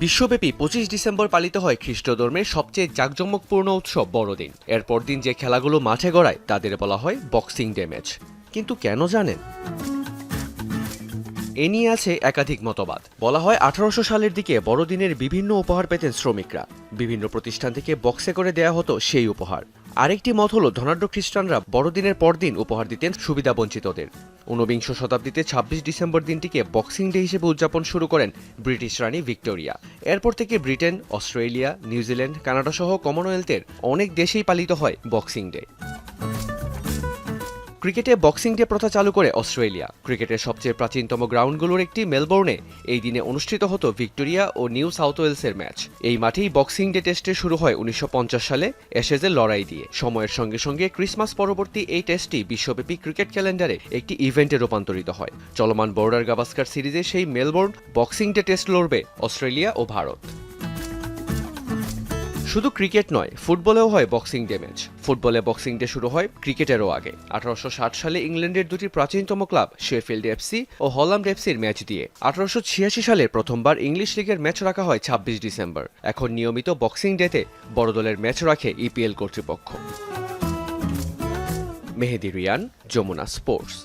বিশ্বব্যাপী পঁচিশ ডিসেম্বর পালিত হয় খ্রিস্ট ধর্মের সবচেয়ে জাঁকজমকপূর্ণ উৎসব বড়দিন। এরপর দিন যে খেলাগুলো মাঠে গড়ায়, তাদের বলা হয় বক্সিং ডে ম্যাচ। কিন্তু কেন জানেন? এ নিয়ে আছে একাধিক মতবাদ। বলা হয় আঠারোশো সালের দিকে বড়দিনের বিভিন্ন উপহার পেতেন শ্রমিকরা। বিভিন্ন প্রতিষ্ঠান থেকে বক্সে করে দেয়া হতো সেই উপহার। আরেকটি মত হল, ধনাঢ্য খ্রিস্টানরা বড়দিনের পরদিন উপহার দিতেন সুবিধাবঞ্চিতদের ঊনবিংশ শতাব্দীতে ছাব্বিশ ডিসেম্বর দিনটিকে বক্সিং ডে হিসেবে উদযাপন শুরু করেন ব্রিটিশ রানী ভিক্টোরিয়া। এরপর থেকে ব্রিটেন, অস্ট্রেলিয়া, নিউজিল্যান্ড কানাডা সহ কমনওয়েলথের অনেক দেশেই পালিত হয় বক্সিং ডে ক্রিকেটে বক্সিং ডে প্রথা চালু করে অস্ট্রেলিয়া। ক্রিকেটের সবচেয়ে প্রাচীনতম গ্রাউন্ডগুলোর একটি মেলবোর্নে এই দিনে অনুষ্ঠিত হতো ভিক্টোরিয়া ও নিউ সাউথ ওয়েলসের ম্যাচ। এই মাঠেই বক্সিং ডে টেস্টে শুরু হয় উনিশশো পঞ্চাশ সালে অ্যাশেজের লড়াই দিয়ে। সময়ের সঙ্গে সঙ্গে ক্রিসমাস পরবর্তী এই টেস্টটি বিশ্বব্যাপী ক্রিকেট ক্যালেন্ডারে একটি ইভেন্টে রূপান্তরিত হয়। চলমান বর্ডার গাভাস্কার সিরিজে সেই মেলবোর্ন বক্সিং ডে টেস্ট লড়বে অস্ট্রেলিয়া ও ভারত। শুধু ক্রিকেট নয়, ফুটবলেও হয় বক্সিং ডে ম্যাচ ফুটবলে বক্সিং ডে শুরু হয় ক্রিকেটেরও আগে। আঠারোশো ষাট সালে ইংল্যান্ডের দুটি প্রাচীনতম ক্লাব, শেফিল্ড এফসি ও হল্যান্ড এফসির ম্যাচ দিয়ে। আঠারোশো ছিয়াশি সালে প্রথমবার ইংলিশ লিগের ম্যাচ রাখা হয় ছাব্বিশ ডিসেম্বর। এখন নিয়মিত বক্সিং ডেতে বড় দলের ম্যাচ রাখে ইপিএল কর্তৃপক্ষ। মেহেদি রিয়ান, যমুনা স্পোর্টস।